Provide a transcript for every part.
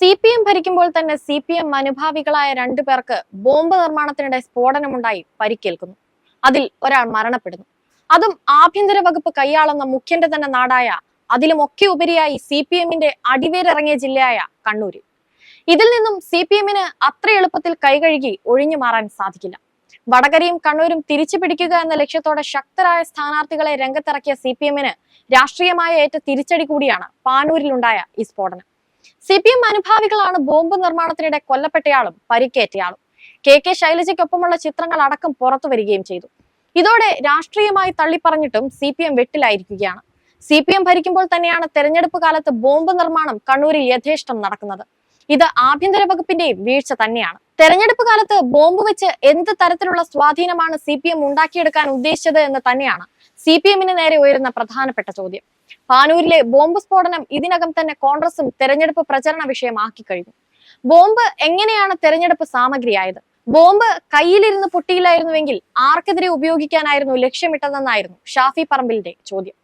C P M ഭരിക്കുമ്പോൾ തന്നെ C P M അനുഭാവികളായ രണ്ടു പേർക്ക് ബോംബ് നിർമ്മാണത്തിനിടെ സ്ഫോടനമുണ്ടായി പരിക്കേൽക്കുന്നു. അതിൽ ഒരാൾ മരണപ്പെടുന്നു. അതും ആഭ്യന്തര വകുപ്പ് കൈയാളുന്ന മുഖ്യന്റെ തന്നെ നാടായ അതിലുമൊക്കെ ഉപരിയായി സി പി എമ്മിന്റെ അടിവേരിറങ്ങിയ ജില്ലയായ കണ്ണൂരിൽ ഇതിൽ നിന്നും സി പി എമ്മിന് അത്ര എളുപ്പത്തിൽ കൈകഴുകി ഒഴിഞ്ഞു മാറാൻ സാധിക്കില്ല. വടകരയും കണ്ണൂരും തിരിച്ചു പിടിക്കുക എന്ന ലക്ഷ്യത്തോടെ ശക്തരായ സ്ഥാനാർത്ഥികളെ രംഗത്തിറക്കിയ സി പി എമ്മിന് രാഷ്ട്രീയമായ ഏറ്റ തിരിച്ചടി കൂടിയാണ് പാനൂരിലുണ്ടായ ഈ സ്ഫോടനം. സി പി എം അനുഭാവികളാണ് ബോംബ് നിർമ്മാണത്തിനിടെ കൊല്ലപ്പെട്ടയാളും പരിക്കേറ്റയാളും. കെ കെ ശൈലജയ്ക്കൊപ്പമുള്ള ചിത്രങ്ങൾ അടക്കം പുറത്തു വരികയും ചെയ്തു. ഇതോടെ രാഷ്ട്രീയമായി തള്ളിപ്പറഞ്ഞിട്ടും സി പി എം വെട്ടിലായിരിക്കുകയാണ്. സി പി എം ഭരിക്കുമ്പോൾ തന്നെയാണ് തെരഞ്ഞെടുപ്പ് കാലത്ത് ബോംബ് നിർമ്മാണം കണ്ണൂരിൽ യഥേഷ്ടം നടക്കുന്നത്. ഇത് ആഭ്യന്തര വകുപ്പിന്റെയും വീഴ്ച തന്നെയാണ്. തെരഞ്ഞെടുപ്പ് കാലത്ത് ബോംബ് വെച്ച് എന്ത് തരത്തിലുള്ള സ്വാധീനമാണ് സി പി എം ഉണ്ടാക്കിയെടുക്കാൻ ഉദ്ദേശിച്ചത് എന്ന് തന്നെയാണ് സി പി എമ്മിന് നേരെ ഉയരുന്ന പ്രധാനപ്പെട്ട ചോദ്യം. പാനൂരിലെ ബോംബ് സ്ഫോടനം ഇതിനകം തന്നെ കോൺഗ്രസും തെരഞ്ഞെടുപ്പ് പ്രചരണ വിഷയമാക്കി കഴിഞ്ഞു. ബോംബ് എങ്ങനെയാണ് തെരഞ്ഞെടുപ്പ് സാമഗ്രിയായത്? ബോംബ് കയ്യിലിരുന്ന് പൊട്ടിയില്ലായിരുന്നുവെങ്കിൽ ആർക്കെതിരെ ഉപയോഗിക്കാനായിരുന്നു ലക്ഷ്യമിട്ടതെന്നായിരുന്നു ഷാഫി പറമ്പിലിന്റെ ചോദ്യം.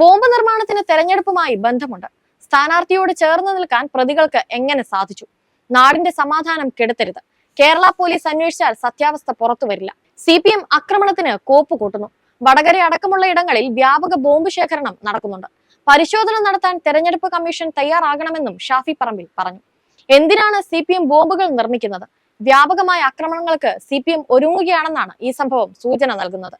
ബോംബ് നിർമ്മാണത്തിന് തെരഞ്ഞെടുപ്പുമായി ബന്ധമുണ്ട്. സ്ഥാനാർത്ഥിയോട് ചേർന്ന് നിൽക്കാൻ പ്രതികൾക്ക് എങ്ങനെ സാധിച്ചു? നാടിന്റെ സമാധാനം കെടുത്തരുത്. കേരള പോലീസ് അന്വേഷിച്ചാൽ സത്യാവസ്ഥ പുറത്തു വരില്ല. സി പി എം ആക്രമണത്തിന് കോപ്പ് കൂട്ടുന്നു വടകര അടക്കമുള്ള ഇടങ്ങളിൽ വ്യാപക ബോംബ് ശേഖരണം നടക്കുന്നുണ്ട്. പരിശോധന നടത്താൻ തെരഞ്ഞെടുപ്പ് കമ്മീഷൻ തയ്യാറാകണമെന്നും ഷാഫി പറമ്പിൽ പറഞ്ഞു. എന്തിനാണ് സി ബോംബുകൾ നിർമ്മിക്കുന്നത്? വ്യാപകമായ ആക്രമണങ്ങൾക്ക് സി പി ഒരുങ്ങുകയാണെന്നാണ് ഈ സംഭവം സൂചന നൽകുന്നത്.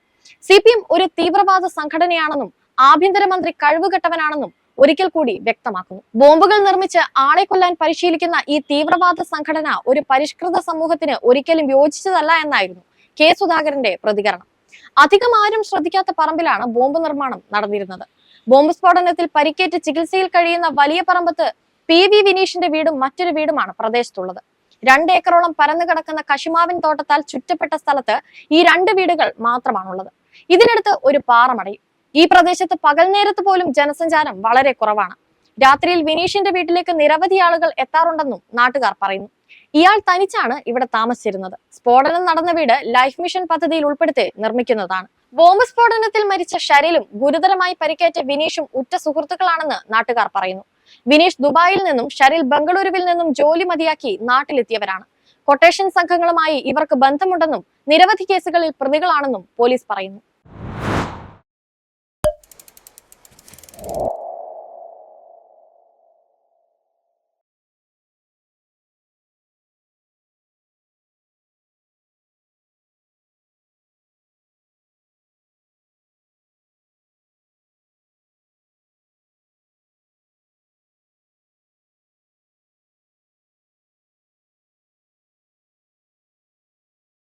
സി ഒരു തീവ്രവാദ സംഘടനയാണെന്നും ആഭ്യന്തരമന്ത്രി കഴിവുകെട്ടവനാണെന്നും ഒരിക്കൽ കൂടി വ്യക്തമാക്കുന്നു. ബോംബുകൾ നിർമ്മിച്ച് ആളെ കൊല്ലാൻ പരിശീലിക്കുന്ന ഈ തീവ്രവാദ സംഘടന ഒരു പരിഷ്കൃത സമൂഹത്തിന് ഒരിക്കലും യോജിച്ചതല്ല എന്നായിരുന്നു കെ സുധാകരന്റെ പ്രതികരണം. അധികം ആരും ശ്രദ്ധിക്കാത്ത പറമ്പിലാണ് ബോംബ് നിർമ്മാണം നടന്നിരുന്നത്. ബോംബ് സ്ഫോടനത്തിൽ പരിക്കേറ്റ് ചികിത്സയിൽ കഴിയുന്ന വലിയ പറമ്പത്ത് പി വി വിനീഷിന്റെ വീടും മറ്റൊരു വീടുമാണ് പ്രദേശത്തുള്ളത്. രണ്ട് ഏക്കറോളം പരന്നു കിടക്കുന്ന കശുമാവിൻ തോട്ടത്താൽ ചുറ്റപ്പെട്ട സ്ഥലത്ത് ഈ രണ്ട് വീടുകൾ മാത്രമാണുള്ളത്. ഇതിനടുത്ത് ഒരു പാറമടയും. ഈ പ്രദേശത്ത് പകൽ നേരത്ത് പോലും ജനസഞ്ചാരം വളരെ കുറവാണ്. രാത്രിയിൽ വിനീഷിന്റെ വീട്ടിലേക്ക് നിരവധി ആളുകൾ എത്താറുണ്ടെന്നും നാട്ടുകാർ പറയുന്നു. ഇയാൾ തനിച്ചാണ് ഇവിടെ താമസിച്ചിരുന്നത്. സ്ഫോടനം നടന്ന വീട് ലൈഫ് മിഷൻ പദ്ധതിയിൽ ഉൾപ്പെടുത്തി നിർമ്മിക്കുന്നതാണ്. ബോംബ് സ്ഫോടനത്തിൽ മരിച്ച ഷരിലും ഗുരുതരമായി പരിക്കേറ്റ വിനീഷും ഉറ്റ സുഹൃത്തുക്കളാണെന്ന് നാട്ടുകാർ പറയുന്നു. വിനീഷ് ദുബായിൽ നിന്നും ഷരിൽ ബംഗളൂരുവിൽ നിന്നും ജോലി മതിയാക്കി നാട്ടിലെത്തിയവരാണ്. കൊട്ടേഷൻ സംഘങ്ങളുമായി ഇവർക്ക് ബന്ധമുണ്ടെന്നും നിരവധി കേസുകളിൽ പ്രതികളാണെന്നും പോലീസ് പറയുന്നു.